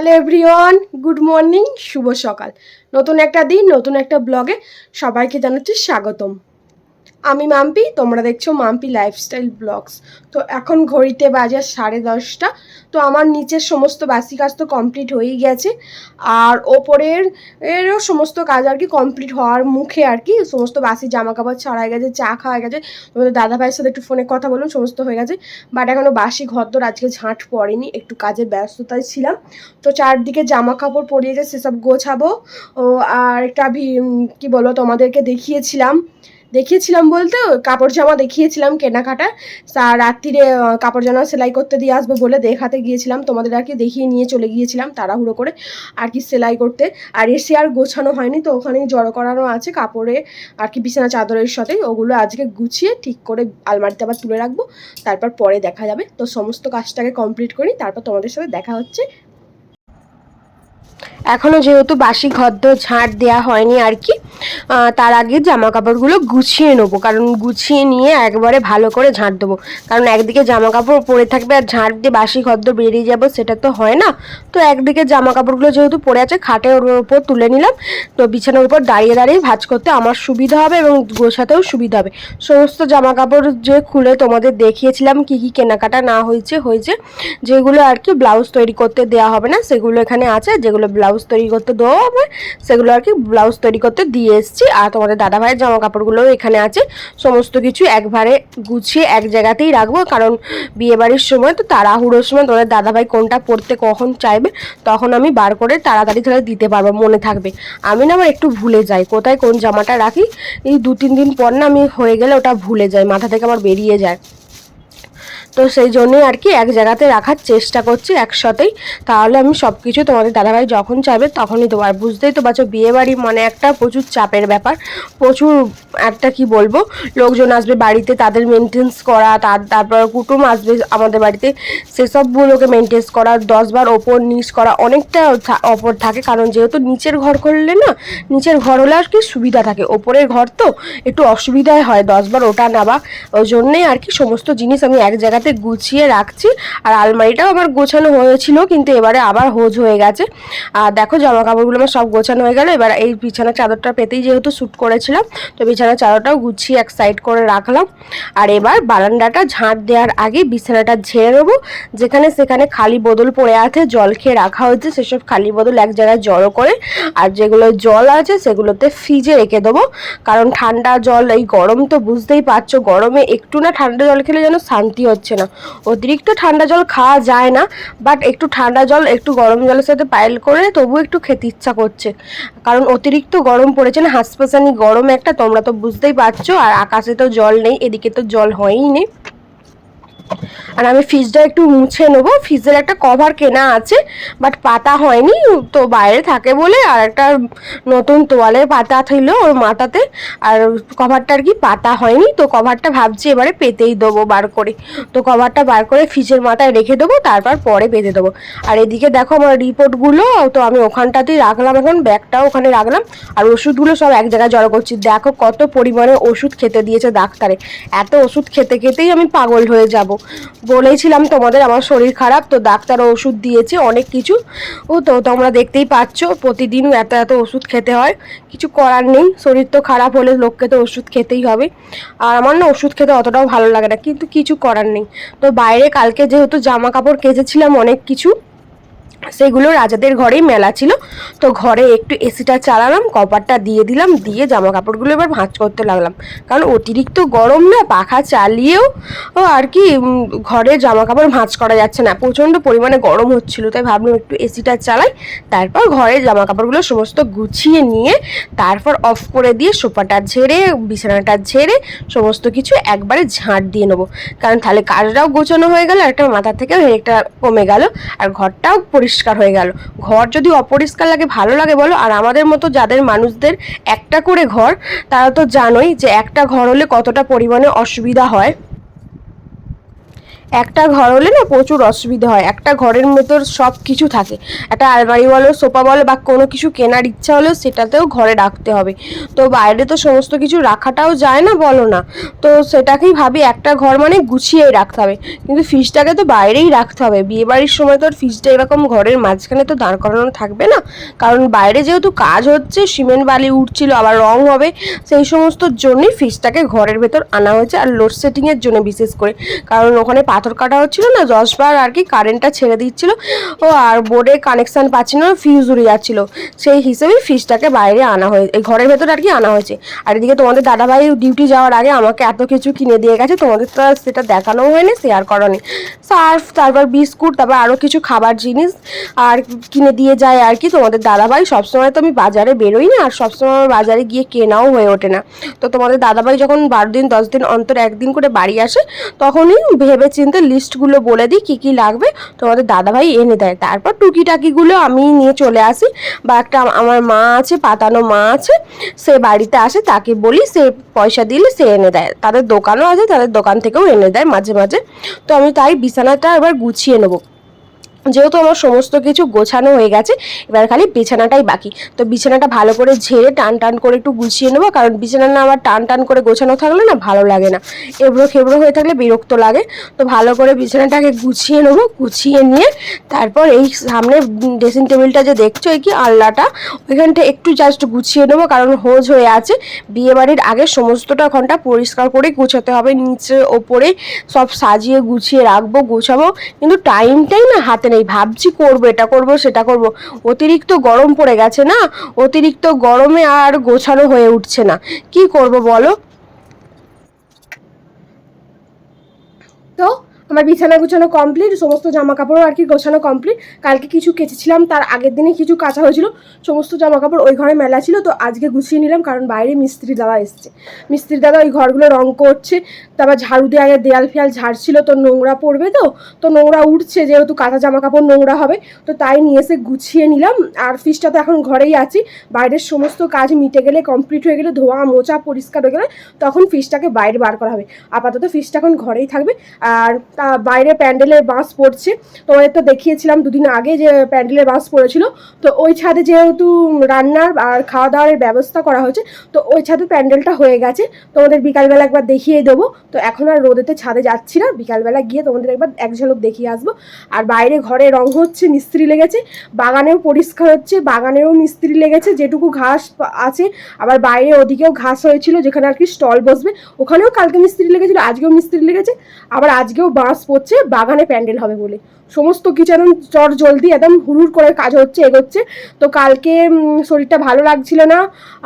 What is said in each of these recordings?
Hello everyone good morning শুভ সকাল। নতুন একটা দিন, নতুন একটা ব্লগে সবাইকে জানাচ্ছি স্বাগতম। আমি মাম্পি, তোমরা দেখছ মাম্পি লাইফস্টাইল ব্লগস তো এখন ঘড়িতে বাজার সাড়ে দশটা। তো আমার নিচের সমস্ত বাসি কাজ তো কমপ্লিট হয়েই গেছে। আর ওপরের এরও সমস্ত কাজ আর কি কমপ্লিট হওয়ার মুখে আর কি সমস্ত বাসি জামা কাপড় ছাড়া গেছে, চা খাওয়া গেছে। তোমাদের দাদা ভাইয়ের সাথে একটু ফোনে কথা বলুন সমস্ত হয়ে গেছে। বাট এখনও বাসি ঘর তোর আজকে ঝাঁট পড়েনি, একটু কাজের ব্যস্ততায় ছিলাম। তো চারদিকে জামা কাপড় পরিয়েছে সেসব গোছাবো। ও আর একটা কি বলব তোমাদেরকে দেখিয়েছিলাম। দেখিয়েছিলাম বলতে, কাপড় জামা দেখিয়েছিলাম কেনাকাটা। তা রাত্রিরে কাপড় জামা সেলাই করতে দিয়ে আসব বলে দেখাতে গিয়েছিলাম, তোমাদের কি দেখিয়ে নিয়ে চলে গিয়েছিলাম তাড়াহুড়ো করে আর কি সেলাই করতে। আর এসে আর গোছানো হয়নি তো, ওখানেই জড়ো করানো আছে কাপড়ে আর কি বিছানা চাদরের সাথে। ওগুলো আজকে গুছিয়ে ঠিক করে আলমারিতে আবার তুলে রাখব, তারপর পরে দেখা যাবে। তো সমস্ত কাজটাকে কমপ্লিট করি, তারপর তোমাদের সাথে দেখা হচ্ছে। এখনও যেহেতু বাসি ঘদ্দ ঝাঁট দেওয়া হয়নি আর কি তার আগে জামা কাপড়গুলো গুছিয়ে নেব, কারণ গুছিয়ে নিয়ে একবারে ভালো করে ঝাঁট দেবো। কারণ একদিকে জামা কাপড় পরে থাকবে আর ঝাঁট দিয়ে বাসি ঘদ্দ বেরিয়ে যাব, সেটা তো হয় না। তো একদিকে জামা কাপড়গুলো যেহেতু পরে আছে, খাটের উপর তুলে নিলাম। তো বিছানার উপর দাঁড়িয়ে দাঁড়িয়ে ভাঁজ করতে আমার সুবিধা হবে এবং গোছাতেও সুবিধা হবে। সমস্ত জামা কাপড় যে খুলে তোমাদের দেখিয়েছিলাম, কি কি কেনাকাটা না হয়েছে হয়েছে, যেগুলো আর কি ব্লাউজ তৈরি করতে দেওয়া হবে না, সেগুলো এখানে আছে। যেগুলো ব্লাউজ তৈরি করতে দেওয়া হবে, সেগুলো আর কি ব্লাউজ তৈরি করতে দিয়ে এসেছি। আর তোমাদের দাদা ভাইয়ের জামা কাপড়গুলোও এখানে আছে। সমস্ত কিছু একবারে গুছিয়ে এক জায়গাতেই রাখব। কারণ বিয়ে বাড়ির সময় তো তাড়াহুড়োর সময় তোমাদের দাদা ভাই কোনটা পরতে কখন চাইবে, তখন আমি বার করে তাড়াতাড়ি তাহলে দিতে পারব, মনে থাকবে। আমি না আমার একটু ভুলে যাই, কোথায় কোন জামাটা রাখি। এই দু তিন দিন পর না আমি হয়ে গেলে ওটা ভুলে যাই, মাথা থেকে আমার বেরিয়ে যায়। তো সেই জন্যই আর কি এক জায়গাতে রাখার চেষ্টা করছি একসাথেই। তাহলে আমি সব কিছু তোমাদের দাদাভাই যখন চাইবে তখনই দেবো। আর বুঝতেই তো পারছ বিয়ে বাড়ি মানে একটা প্রচুর চাপের ব্যাপার। প্রচুর একটা কি বলব, লোকজন আসবে বাড়িতে তাদের মেনটেন্স করা, তার তারপর কুটুম আসবে আমাদের বাড়িতে। সেসবগুলোকে মেনটেন্স করা, দশবার ওপর নিচ করা, অনেকটা অপর থাকে। কারণ যেহেতু নিচের ঘর করলে না, নিচের ঘর হলে আর কি সুবিধা থাকে। ওপরের ঘর তো একটু অসুবিধাই হয় দশবার ওটা নেওয়া ওই জন্যেই আর কি সমস্ত জিনিস আমি এক জায়গাতে গুছিয়ে রাখছি। আর আলমারিটাও আমার গোছানো হয়েছিল, কিন্তু এবারে আবার হোজ হয়ে গেছে। আর দেখো জামা কাপড়গুলো আমার সব গোছানো হয়ে গেল। এবার এই বিছানার চাদরটা পেতেই যেহেতু শ্যুট করেছিলাম, তো বিছানার চাদরটাও গুছিয়ে এক সাইড করে রাখলাম। আর এবার বারান্দাটা ঝাঁট দেওয়ার আগে বিছানাটা ঝেড়ে নেব। যেখানে সেখানে খালি বোতল পড়ে আছে, জল খেয়ে রাখা হয়েছে। সেসব খালি বোতল এক জায়গায় জড়ো করে, আর যেগুলো জল আছে সেগুলোতে ফ্রিজে রেখে দেবো। কারণ ঠান্ডা জল, এই গরম তো বুঝতেই পারছ, গরমে একটু না ঠান্ডা জল খেলে যেন শান্তি হচ্ছে না। অতিরিক্ত ঠান্ডা জল খাওয়া যায় না বাট একটু ঠান্ডা জল, একটু গরম জলের সাথে পায়েল করে তবু একটু খেতে ইচ্ছা করছে। কারণ অতিরিক্ত গরম পড়েছে না হাসপাসানি গরম একটা, তোমরা তো বুঝতেই পারছ, আর আকাশে তো জল নেই, এদিকে তো জল হয়ই নেই। আর আমি ফ্রিজটা একটু মুছে নেব। ফ্রিজের একটা কভার কেনা আছে বাট পাতা হয়নি, তো বাইরে থাকে বলে আর একটা নতুন তোয়ালের পাতা ছিল ওর মাথাতে, আর কভারটা আর কি পাতা হয়নি, তো কভারটা ভাবছি এবারে পেতেই দেবো বার করে। তো কভারটা বার করে ফ্রিজের মাথায় রেখে দেবো, তারপর পরে পেতে দেবো। আর এদিকে দেখো আমার রিপোর্টগুলো তো আমি ওখানটাতেই রাখলাম এখন ব্যাগটাও ওখানে রাখলাম, আর ওষুধগুলো সব এক জায়গায় জড়ো করছি। দেখো কত পরিমাণে ওষুধ খেতে দিয়েছে ডাক্তারে। এত ওষুধ খেতে খেতেই আমি পাগল হয়ে যাব। বলেছিলাম তোমাদের, আমার শরীর খারাপ, তো ডাক্তার ওষুধ দিয়েছে, অনেক কিছু। ও তো তোমরা দেখতেই পাচ্ছ প্রতিদিন এত এত ওষুধ খেতে হয়। কিছু করার নেই, শরীর তো খারাপ হলে লোককে তো ওষুধ খেতেই হবে। আর আমার না ওষুধ খেতে অতটাও ভালো লাগে না, কিন্তু কিছু করার নেই। তো বাইরে কালকে যেহেতু জামা কাপড় কেচেছিলাম অনেক কিছু সেগুলো রাজাদের ঘরেই মেলা ছিল। তো ঘরে একটু এসিটা চালালাম, কপারটা দিয়ে দিলাম, দিয়ে জামা কাপড়গুলো এবার ভাঁজ করতে লাগলাম। কারণ অতিরিক্ত গরম না, পাখা চালিয়েও ও আর কি ঘরে জামা কাপড় ভাঁজ করা যাচ্ছে না। প্রচণ্ড পরিমাণে গরম হচ্ছিল, তাই ভাবলাম একটু এসিটা চালাই, তারপর ঘরে জামা কাপড়গুলো সমস্ত গুছিয়ে নিয়ে তারপর অফ করে দিয়ে সোফাটা ঝেড়ে, বিছানাটা ঝেড়ে সমস্ত কিছু একবারে ঝাঁট দিয়ে নেব। কারণ তাহলে কাজটাও গোছানো হয়ে গেল একটা মাথা থেকে হেঁটা কমে গেল, আর ঘরটাও পরিষ্কার হয়ে গেল। ঘর যদি অপরিষ্কার লাগে, ভালো লাগে বলো। আর আমাদের মতো যাদের মানুষদের একটা করে ঘর, তারা তো জানোই যে একটা ঘর হলে কতটা পরিমাণে অসুবিধা হয়। একটা ঘর হলে না প্রচুর অসুবিধা হয়। একটা ঘরের ভেতর সব কিছু থাকে। একটা আলমারি বলো, সোফা বলো বা কোনো কিছু কেনার ইচ্ছা হলেও সেটাতেও ঘরে রাখতে হবে। তো বাইরে তো সমস্ত কিছু রাখাটাও যায় না বলো না। তো সেটাকেই ভাবি একটা ঘর মানে গুছিয়েই রাখতে হবে। কিন্তু ফ্রিজটাকে তো বাইরেই রাখতে হবে। বিয়ে বাড়ির সময় তো আর ফ্রিজটা এরকম ঘরের মাঝখানে তো দাঁড় করানো থাকবে না। কারণ বাইরে যেহেতু কাজ হচ্ছে, সিমেন্ট বালি উঠছিল, আবার রং হবে, সেই সমস্ত জন্যই ফ্রিজটাকে ঘরের ভেতর আনা হয়েছে। আর লোডশেডিংয়ের জন্য বিশেষ করে। কারণ ওখানে পাথর কাটা হচ্ছিল না দশবার আর কি কারেন্টটা ছেড়ে দিচ্ছিল। ও আর বোর্ডে কানেকশান পাচ্ছিল না ফিউজ উড়ে যাচ্ছিল। সেই হিসেবেই ফ্রিজটাকে বাইরে আনা হয়ে, এই ঘরের ভেতর আর কি আনা হয়েছে। আর এদিকে তোমাদের দাদাভাই ডিউটি যাওয়ার আগে আমাকে এত কিছু কিনে দিয়ে গেছে, তোমাদের তো সেটা দেখানো হয়নি শেয়ার করানি। সার্ফ, তারপর বিস্কুট, তারপর আরও কিছু খাবার জিনিস আর কিনে দিয়ে যায় আর কি তোমাদের দাদাভাই। সবসময় তো আমি বাজারে বেরোই না আর সবসময় বাজারে গিয়ে কেনাও হয়ে ওঠে না। তো তোমাদের দাদাভাই যখন বারো দিন, দশ দিন অন্তর একদিন করে বাড়ি আসে, তখনই ভেবে চিন্তে লিস্টগুলো বলে দিই, কী কী লাগবে তোমাদের দাদাভাই এনে দেয়। তারপর টুকিটাকিগুলো আমি নিয়ে চলে আসি। বা একটা আমার মা আছে, পাতানো মা আছে, সে বাড়িতে আসে, তাকে বলি সে পয়সা দিলে সে এনে দেয়। তাদের দোকানও আছে, তাদের দোকান থেকেও এনে দেয় মাঝে মাঝে। তো আমি তাই বিছানাটা এবার গুছিয়ে নেব। যেহেতু আমার সমস্ত কিছু গোছানো হয়ে গেছে, এবার খালি বিছানাটাই বাকি। তো বিছানাটা ভালো করে ঝেড়ে টান টান করে একটু গুছিয়ে নেব, কারণ বিছানা না আমার টান টান করে গোছানো থাকলে না ভালো লাগে না। এবড়ো খেবড়ো হয়ে থাকলে বিরক্ত লাগে। তো ভালো করে বিছানাটাকে গুছিয়ে নেব, গুছিয়ে নিয়ে তারপর এই সামনে ড্রেসিং টেবিলটা যে দেখছ, এই কি আল্লাটা ওইখানটা একটু জাস্ট গুছিয়ে নেব, কারণ হোজ হয়ে আছে। বিয়ে বাড়ির আগে সমস্তটা ঘণ্টা পরিষ্কার করে গুছাতে হবে, নিচে ওপরে সব সাজিয়ে গুছিয়ে রাখব, গুছাবো। কিন্তু টাইমটাই না হাতে নেই ভাবছি করব, এটা করব, সেটা করব। অতিরিক্ত গরম পড়ে গেছে না? অতিরিক্ত গরমে আর গোছানো হয়ে উঠছে না। কি করব বলো? তো আমার বিছানা গুছানো কমপ্লিট সমস্ত জামা কাপড়ও আর কি গোছানো কমপ্লিট কালকে কিছু কেচেছিলাম, তার আগের দিনে কিছু কাঁচা হয়েছিল। সমস্ত জামা কাপড় ওই ঘরে মেলা ছিল, তো আজকে গুছিয়ে নিলাম, কারণ বাইরে মিস্ত্রি দাদা এসছে। মিস্ত্রি দাদা ওই ঘরগুলো রং করছে, তারপর ঝাড়ু দিয়ে আগে দেয়াল ফেয়াল ঝাড়ছিল, তো নোংরা পড়বে তো তো নোংরা উঠছে, যেহেতু কাঁচা জামা কাপড় নোংরা হবে, তো তাই নিয়ে এসে গুছিয়ে নিলাম। আর ফিসটা তো এখন ঘরেই আছি, বাইরের সমস্ত কাজ মিটে গেলে কমপ্লিট হয়ে গেলে, ধোয়া মোচা পরিষ্কার হয়ে গেলে, তখন ফিসটাকে বাইরে বার করা হবে। আপাতত ফিসটা এখন ঘরেই থাকবে, আর তা বাইরে প্যান্ডেলের বাঁশ পড়ছে। তোমাদের তো দেখিয়েছিলাম দুদিন আগে যে প্যান্ডেলের বাঁশ পড়েছিল। তো ওই ছাদে যেহেতু রান্নার আর খাওয়া দাওয়ার ব্যবস্থা করা হয়েছে, তো ওই ছাদে প্যান্ডেলটা হয়ে গেছে। তোমাদের বিকালবেলা একবার দেখিয়ে দেবো। তো এখন আর রোদেতে ছাদে যাচ্ছি না। বিকালবেলা গিয়ে তোমাদের একবার এক ঝলক দেখিয়ে আসব। আর বাইরে ঘরে রং হচ্ছে, মিস্ত্রি লেগেছে। বাগানেও পরিষ্কার হচ্ছে বাগানেও মিস্ত্রি লেগেছে। যেটুকু ঘাস আছে, আবার বাইরে ওদিকেও ঘাস হয়েছিল, যেখানে আর কি স্টল বসবে। ওখানেও কালকে মিস্ত্রি লেগেছিল, আজকেও মিস্ত্রি লেগেছে। আবার আজকেও বাঁশ পড়ছে, বাগানে প্যান্ডেল হবে বলে। সমস্ত কিছু একদম চট জলদি একদম হুড়ুর করে কাজ হচ্ছে, এগোচ্ছে। তো কালকে শরীরটা ভালো লাগছিল না,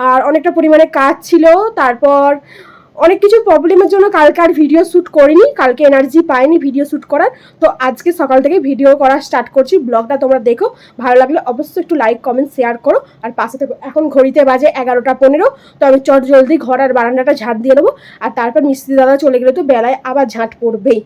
আর অনেকটা পরিমাণে কাজ ছিল। তারপর অনেক কিছু প্রবলেমের জন্য কালকে আর ভিডিও শ্যুট করিনি, কালকে এনার্জি পাইনি ভিডিও শ্যুট করার। তো আজকে সকাল থেকে ভিডিও করা স্টার্ট করছি ব্লগটা তোমরা দেখো, ভালো লাগলে অবশ্যই একটু লাইক কমেন্ট শেয়ার করো। আর পাশে থেকে, এখন ঘড়িতে বাজে এগারোটা পনেরো, তো আমি চট জলদি ঘর আর বারান্দাটা ঝাঁট দিয়ে নেব। আর তারপর মিস্ত্রি দাদা চলে গেলে তো বেলায় আবার ঝাঁট পড়বেই।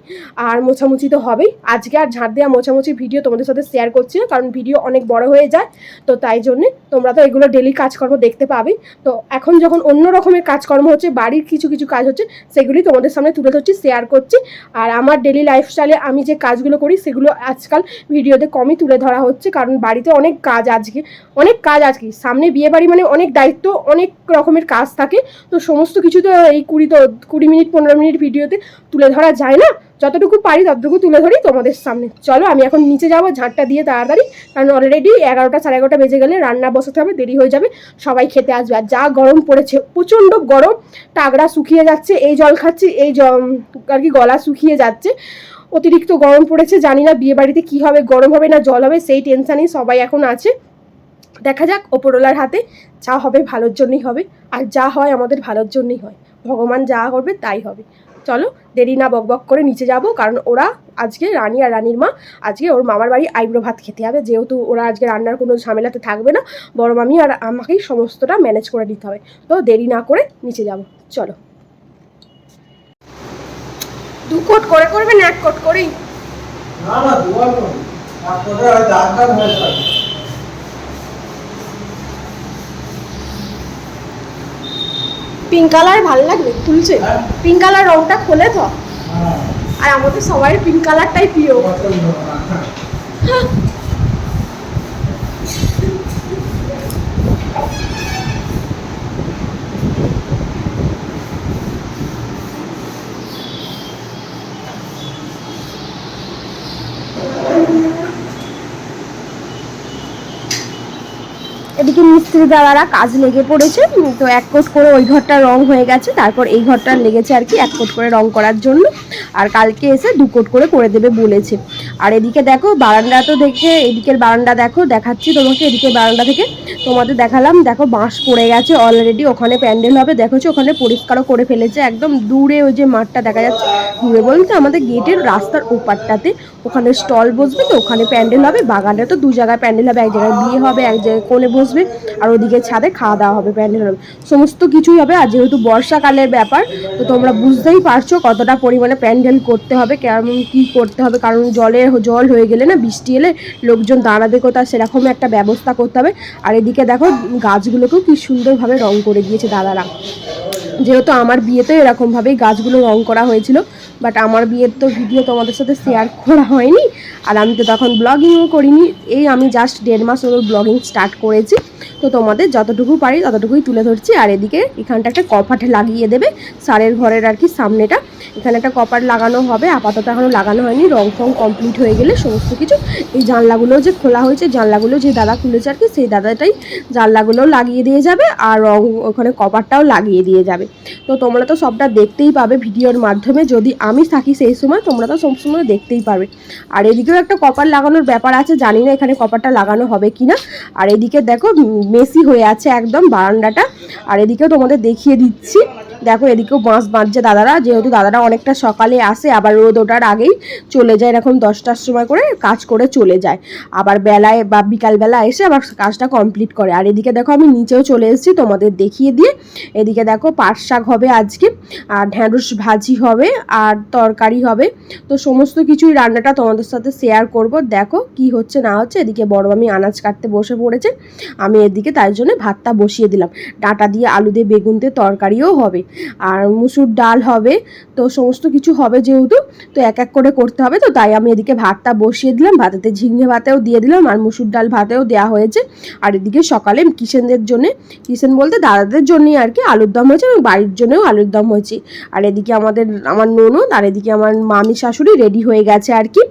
আর মোছামুছি তো হবেই। আজকে আর ঝাঁট দেওয়া মোছামুছি ভিডিও তোমাদের সাথে শেয়ার করছি না, কারণ ভিডিও অনেক বড় হয়ে যায়। তো তাই জন্যে তোমরা তো এগুলো ডেলি কাজকর্ম দেখতে পাবে। তো এখন যখন অন্য রকমের কাজকর্ম হচ্ছে, বাড়ির কিছু কিছু কাজ হচ্ছে, সেগুলি তোমাদের সামনে তুলে ধরছি শেয়ার করছি। আর আমার ডেলি লাইফস্টাইলে আমি যে কাজগুলো করি, সেগুলো আজকাল ভিডিওতে কমই তুলে ধরা হচ্ছে, কারণ বাড়িতে অনেক কাজ আজকে, অনেক কাজ আজকে। সামনে বিয়ে বাড়ি মানে অনেক দায়িত্ব, অনেক রকমের কাজ থাকে। তো সমস্ত কিছু তো এই কুড়ি তো, কুড়ি মিনিট, পনেরো মিনিট ভিডিওতে তুলে ধরা যায় না? যতটুকু পারি ততটুকু তুলে ধরি তোমাদের সামনে। চলো, আমি এখন নিচে যাব ঝাঁটটা দিয়ে তাড়াতাড়ি। কারণ অলরেডি এগারোটা, সাড়ে এগারোটা বেজে গেলে রান্না বসাতে হবে, দেরি হয়ে যাবে, সবাই খেতে আসবে। আর যা গরম পড়েছে, প্রচণ্ড গরম টাগড়া শুকিয়ে যাচ্ছে, এই জল খাচ্ছি, এই জল আর কি গলা শুকিয়ে যাচ্ছে। অতিরিক্ত গরম পড়েছে, জানি না বিয়ে বাড়িতে কী হবে, গরম হবে না জল হবে, সেই টেনশানেই সবাই এখন আছে। দেখা যাক, ওপরওয়ালার হাতে যা হবে ভালোর জন্যই হবে, আর যা হয় আমাদের ভালোর জন্যই হয়। ভগবান যা করবে তাই হবে। চলো, দেরি না বকবক করে নিচে যাব, কারণ ওরা আজকে রানী আর রানীর মা, আজকে ওর মামার বাড়ি আইব্রো ভাত খেতে হবে। যেহেতু ওরা আজকে রান্নার কোনো ঝামেলাতে থাকবে না, বড় মামি আর আমাকেই সমস্তটা ম্যানেজ করে দিতে হবে। তো দেরি না করে নিচে যাব। চলো। দু কোট করে করবেন, এক কোট করেই? না না দুয়ার নয় এক কথা হয় দাগ দাগ হয়ে থাকে পিঙ্ক কালার ভালো লাগবে? তুলছে। হ্যাঁ। পিঙ্ক কালার রংটা খোলে হ্যাঁ আর আমাদের সবাই পিঙ্ক কালারটাই প্রিয়। মিস্ত্রি দ্বারা কাজ লেগে পড়েছে। তো এক কোট করে ওই ঘরটা রং হয়ে গেছে। তারপর এই ঘরটা লেগেছে আর কি এক কোট করে রং করার জন্য। আর কালকে এসে দু কোট করে করে দেবে বলেছে। আর এদিকে দেখো, বারান্দা তো দেখে, এদিকের বারান্দা দেখো, দেখাচ্ছি তোমাকে, এদিকের বারান্দা থেকে তোমাদের দেখালাম। দেখো, বাঁশ পড়ে গেছে অলরেডি ওখানে প্যান্ডেল হবে। দেখেছ, ওখানে পরিষ্কারও করে ফেলেছে। একদম দূরে ওই যে মাঠটা দেখা যাচ্ছে। দূরে বলতে আমাদের গেটের রাস্তার ওপারটাতে। ওখানে স্টল বসবে তো, ওখানে প্যান্ডেল হবে। বাগানে তো দু জায়গায় প্যান্ডেল হবে, এক জায়গায় বিয়ে হবে, এক জায়গায় কোণে বসবে। আর ওদিকে ছাদে খাওয়া দাওয়া হবে, প্যান্ডেল হবে। সমস্ত কিছুই হবে। আর যেহেতু বর্ষাকালের ব্যাপার, তো তোমরা বুঝতেই পারছ কতটা পরিমাণে প্যান্ডেল করতে হবে, কেমন কি করতে হবে, কারণ জলে জল হয়ে গেলে না বৃষ্টি এলে লোকজন দাঁড়াবে কোথাও সেরকম একটা ব্যবস্থা করতে হবে। আর এদিকে দেখো গাছগুলোকেও কি সুন্দরভাবে রং করে দিয়েছে দাদারা। যেহেতু আমার বিয়েতেও এরকমভাবেই গাছগুলো রং করা হয়েছিল। বাট আমার বিয়ের তো ভিডিও তোমাদের সাথে শেয়ার করা হয়নি। আর আমি তো তখন ব্লগিংও করিনি। এই আমি জাস্ট দেড় মাস হলো ব্লগিং স্টার্ট করেছি। তো তোমাদের যতটুকু পারি ততটুকুই তুলে ধরছি। আর এদিকে এখানটা একটা কপাট লাগিয়ে দেবে সারের ঘরের আর কি সামনেটা। এখানে একটা কপাট লাগানো হবে। আপাতত এখনও লাগানো হয়নি। রং ফং কমপ্লিট হয়ে গেলে সমস্ত কিছু। এই জানলাগুলো যে খোলা হয়েছে, জানলাগুলো যে দাদা খুলেছে আর কি, সেই দাদাটাই জানলাগুলো লাগিয়ে দিয়ে যাবে। আর রং ওখানে কপারটাও লাগিয়ে দিয়ে যাবে। তো তোমরা তো সবটা দেখতেই পাবে ভিডিওর মাধ্যমে। যদি আমি থাকি সেই সময়, তোমরা তো সবসময় দেখতেই পারবে। আর এদিকেও একটা কপার লাগানোর ব্যাপার আছে, জানি না এখানে কপারটা লাগানো হবে কি না আর এদিকে দেখো মেসি হয়ে আছে একদম বারান্দাটা। আর এদিকেও তোমাদের দেখিয়ে দিচ্ছি। দেখো, এদিকেও বাঁশ বাঁধছে দাদারা, যেহেতু দাদারা অনেকটা সকালে আসে, আবার রোদ ওঠার আগেই চলে যায়, এরকম দশটার সময় করে কাজ করে চলে যায়। আবার বেলায় বা বিকালবেলা এসে আবার কাজটা কমপ্লিট করে। আর এদিকে দেখো, আমি নিচেও চলে এসেছি, তোমাদের দেখিয়ে দিয়ে। এদিকে দেখো, পাট শাক হবে আজকে, আর ঢ্যাঁড়স ভাজি হবে, আর তরকারি হবে। তো সমস্ত কিছুই রান্নাটা তোমাদের সাথে শেয়ার করব। দেখো কি হচ্ছে, না হচ্ছে, এদিকে বড় আমি আনাজ কাটতে বসে পড়েছে। আমি এদিকে তাই জন্য ভাতটা বসিয়ে দিলাম। ডাঁটা দিয়ে আলু দিয়ে বেগুন দিয়ে তরকারিও হবে। আর মুসুর ডাল হবে। তো সমস্ত কিছু হবে যেহেতু, তো এক এক করে করতে হবে। তো তাই আমি এদিকে ভাতটা বসিয়ে দিলাম। ভাতেতে ঝিঙে ভাতেও দিয়ে দিলাম আর মুসুর ডাল ভাতেও দেওয়া হয়েছে। আর এদিকে সকালে কিষেনদের জন্য, কিষেন বলতে দাদাদের জন্যই আর কি আলুর দম হয়েছে এবং বাড়ির জন্যও আলুর দম হয়েছে। আর এদিকে আমাদের, আমার ননদ আর এদিকে আমার মামি শাশুড়ি রেডি হয়ে গেছে আর কি,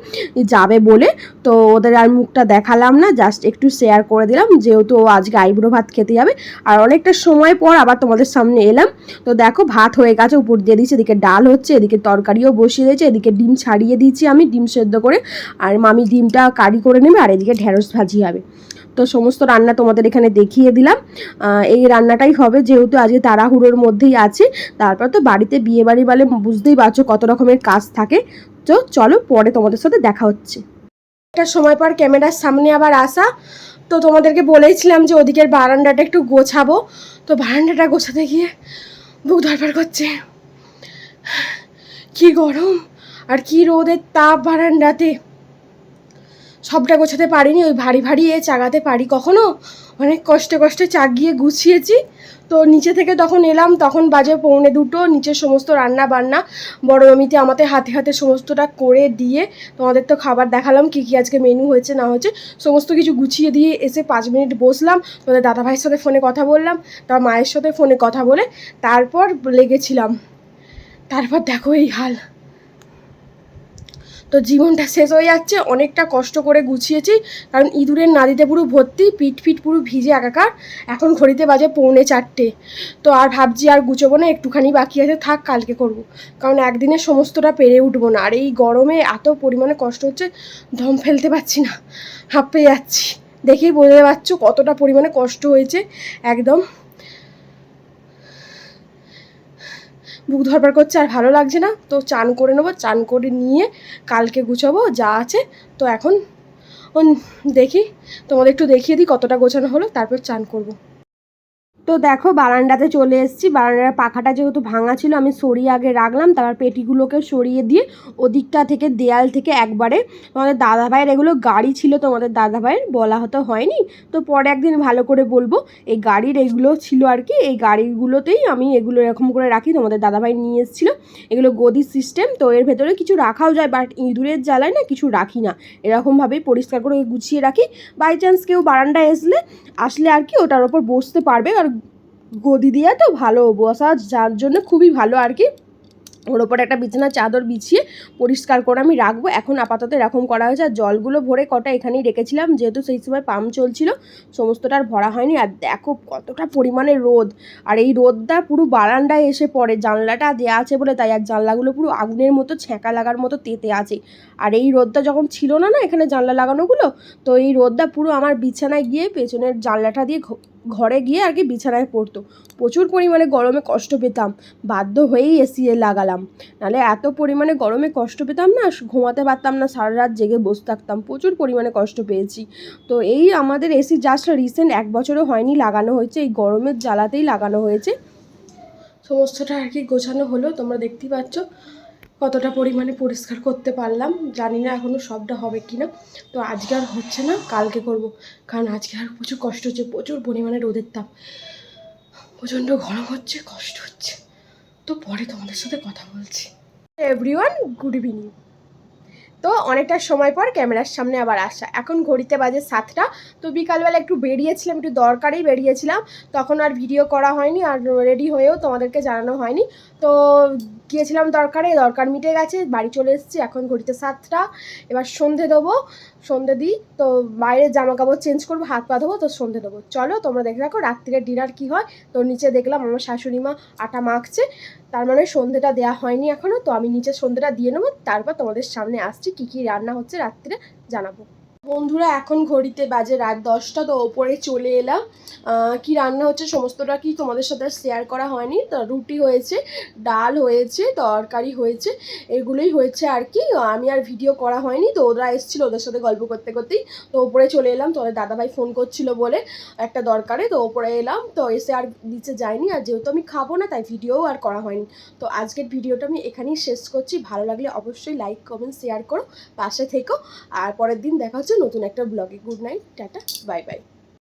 যাবে বলে। তো ওদের আর মুখটা দেখালাম না জাস্ট একটু শেয়ার করে দিলাম, যেহেতু আজকে আইব্রো ভাত খেতে যাবে। আর অনেকটা সময় পর আবার তোমাদের সামনে এলাম। তো দেখো, ভাত হয়ে গেছে, উপর দিয়ে দিয়েছি, এদিকে ডাল হচ্ছে, এদিকে তরকারিও বসিয়ে দিয়েছে, এদিকে ডিম ছাড়িয়ে দিয়েছি আমি, ডিম সেদ্ধ করে। আর মামি ডিমটা কারি করে নেবে, আর এদিকে ঢেঁড়স ভাজি হবে। তো সমস্ত রান্না তোমাদের এখানে দেখিয়ে দিলাম। এই রান্নাটাই হবে যেহেতু আজকে তাড়াহুড়োর মধ্যেই আছে। তারপর তো বাড়িতে বিয়ে বাড়ি বলে বুঝতেই পারছ কত রকমের কাজ থাকে। তো চলো পরে তোমাদের সাথে দেখা হচ্ছে। একটা সময় পর ক্যামেরার সামনে আবার আসা। তো তোমাদেরকে বলেইছিলাম যে ওদিকের বারান্দাটা একটু গোছাবো। তো বারান্দাটা গোছাতে গিয়ে বুক ধরপার করছে। কি গরম, আর কি রোদের তাপ বারান্দাতে। সবটা গোছাতে পারিনি, ওই ভারী ভারী এ চাগাতে পারি কখনো। অনেক কষ্টে কষ্টে চাগিয়ে গুছিয়েছি। তো নিচে থেকে তখন এলাম, তখন বাজে পৌনে দুটো নিচের সমস্ত রান্না বান্না। বড় মামিতে আমাদের হাতে হাতে সমস্তটা করে দিয়ে তোমাদের তো খাবার দেখালাম, কী কী আজকে মেনু হয়েছে, না হয়েছে, সমস্ত কিছু গুছিয়ে দিয়ে এসে পাঁচ মিনিট বসলাম। তোদের দাদাভাইয়ের সাথে ফোনে কথা বললাম তার মায়ের সাথে ফোনে কথা বলে তারপর লেগেছিলাম। তারপর দেখো এই হাল। তো জীবনটা শেষ হয়ে যাচ্ছে, অনেকটা কষ্ট করে গুছিয়েছি, কারণ ইঁদুরের নাদিতে পুরো ভর্তি পিট পিঠ পুরো ভিজে একাকার, এখন ঘড়িতে বাজে পৌনে চারটে তো আর ভাবছি আর গুছোবো না, একটুখানি বাকি আছে, থাক কালকে করব। কারণ একদিনে সমস্তটা পেরে উঠবো না, আর এই গরমে এত পরিমাণে কষ্ট হচ্ছে, দম ফেলতে পারছি না, হাঁপে যাচ্ছি দেখেই বোঝাতে পারছ কতটা পরিমাণে কষ্ট হয়েছে, একদম বুক ধরবার করছে আর ভালো লাগছে না। তো চান করে নেব, চান করে নিয়ে কালকে গুছাবো, যা আছে। তো এখন দেখি, তোমাদের একটু দেখিয়ে দিই কতটা গোছানো হলো, তারপর চান করব। তো দেখো, বারান্দাতে চলে এসেছি। বারান্দার পাখাটা যেহেতু ভাঙা ছিল, আমি সরিয়ে আগে রাখলাম, তারপর পেটিগুলোকে সরিয়ে দিয়ে ওদিকটা থেকে দেয়াল থেকে একবারে তোমাদের দাদাভাইয়ের এগুলো গাড়ি ছিল, তোমাদের দাদাভাইয়ের, বলা হতো হয়নি। তো পরে একদিন ভালো করে বলব, এই গাড়ির এগুলো ছিল আর কি, এই গাড়িগুলোতেই আমি এগুলো এরকম করে রাখি, তোমাদের দাদাভাই নিয়ে এসেছিল। এগুলো গদি সিস্টেম তো এর ভেতরে কিছু রাখাও যায় বাট ইঁদুরের জ্বালায় না কিছু রাখি না। এরকমভাবেই পরিষ্কার করে গুছিয়ে রাখি। বাই চান্স কেউ বারান্দায় আসলে আসলে আর কি ওটার ওপর বসতে পারবে, আর গদি দিয়ে তো ভালো বসা, যার জন্য খুবই ভালো আর কি। ওর ওপরে একটা বিছানা চাদর বিছিয়ে পরিষ্কার করে আমি রাখব। এখন আপাতত এরকম করা হয়েছে। আর জলগুলো ভরে কটা এখানেই রেখেছিলাম, যেহেতু সেই সময় পাম্প চলছিল, সমস্তটা আর ভরা হয়নি। আর দেখো কতটা পরিমাণে রোদ। আর এই রোদটা পুরো বারান্দায় এসে পড়ে। জানলাটা দেওয়া আছে বলে তাই আর জানলাগুলো পুরো আগুনের মতো, ছ্যাঁকা লাগার মতো তেতে আছে। আর এই রোদটা যখন ছিল না না এখানে জানলা লাগানোগুলো, তো এই রোদটা পুরো আমার বিছানায় গিয়ে পেছনের জানলাটা দিয়ে ঘরে গিয়ে আর কি বিছানায় পড়তো। প্রচুর পরিমাণে গরমে কষ্ট পেতাম। বাধ্য হয়েই এসি লাগালাম। নাহলে এত পরিমাণে গরমে কষ্ট পেতাম না, ঘুমাতে পারতাম না, সারা রাত জেগে বসে থাকতাম। প্রচুর পরিমাণে কষ্ট পেয়েছি। তো এই আমাদের এসি জাস্ট রিসেন্ট এক বছরও হয়নি লাগানো হয়েছে, এই গরমের জ্বালাতেই লাগানো হয়েছে। সমস্তটা আর কি গোছানো হলো, তোমরা দেখতেই পাচ্ছ। কতটা পরিমাণে পরিষ্কার করতে পারলাম জানি না এখনও সবটা হবে কি না তো আজকে আর হচ্ছে না, কালকে করব। কারণ আজকে আর প্রচুর কষ্ট হচ্ছে, প্রচুর পরিমাণে রোদের তাপ। প্রচণ্ড গরম হচ্ছে, কষ্ট হচ্ছে। তো পরে তোমাদের সাথে কথা বলছি। এভরিওয়ান গুড ইভিনিং তো অনেকটা সময় পর ক্যামেরার সামনে আবার আসা। এখন ঘড়িতে বাজে সাতটা। তো বিকালবেলা একটু বেরিয়েছিলাম, একটু দরকারেই বেরিয়েছিলাম। তখন আর ভিডিও করা হয়নি, আর রেডি হয়েও তোমাদেরকে জানানো হয়নি। তো গিয়েছিলাম দরকারে, দরকার মিটে গেছে, বাড়ি চলে এসেছি, এখন ঘড়িতে সাতটা, এবার সন্ধে দেবো, সন্ধে দিই, তো বাইরের জামা কাপড় চেঞ্জ করব, হাত পা ধোবো, তো সন্ধে দেবো। চলো তোমরা দেখে রাখো, রাত্রিরে ডিনার কী হয়, তো নিচে দেখলাম আমার শাশুড়ি মা আটা মাখছে, তার মানে সন্ধেটা দেওয়া হয়নি এখনও তো আমি নিচে সন্ধেটা দিয়ে নেব, তারপর তোমাদের সামনে আসছি, কী কী রান্না হচ্ছে রাত্রিরে জানাব। বন্ধুরা, এখন ঘড়িতে বাজে রাত দশটা, তো ওপরে চলে এলাম। কি রান্না হচ্ছে সমস্তটা কি তোমাদের সাথে শেয়ার করা হয়নি। তো রুটি হয়েছে, ডাল হয়েছে, তরকারি হয়েছে, এগুলোই হয়েছে আর কি। আমি আর ভিডিও করা হয়নি, তো ওরা এসেছিল ওদের সাথে গল্প করতে করতেই। তো ওপরে চলে এলাম, তো ওদের দাদাভাই ফোন করছিল বলে একটা দরকারে, তো ওপরে এলাম। তো এসে আর নিচে যাইনি, আর যেহেতু আমি খাব না, তাই ভিডিও আর করা হয়নি। তো আজকের ভিডিওটা আমি এখানেই শেষ করছি। ভালো লাগলে অবশ্যই লাইক কমেন্ট শেয়ার করো, পাশে থেকো। আর পরের দিন দেখা হচ্ছে নতুন একটা ব্লগে good night tata bye bye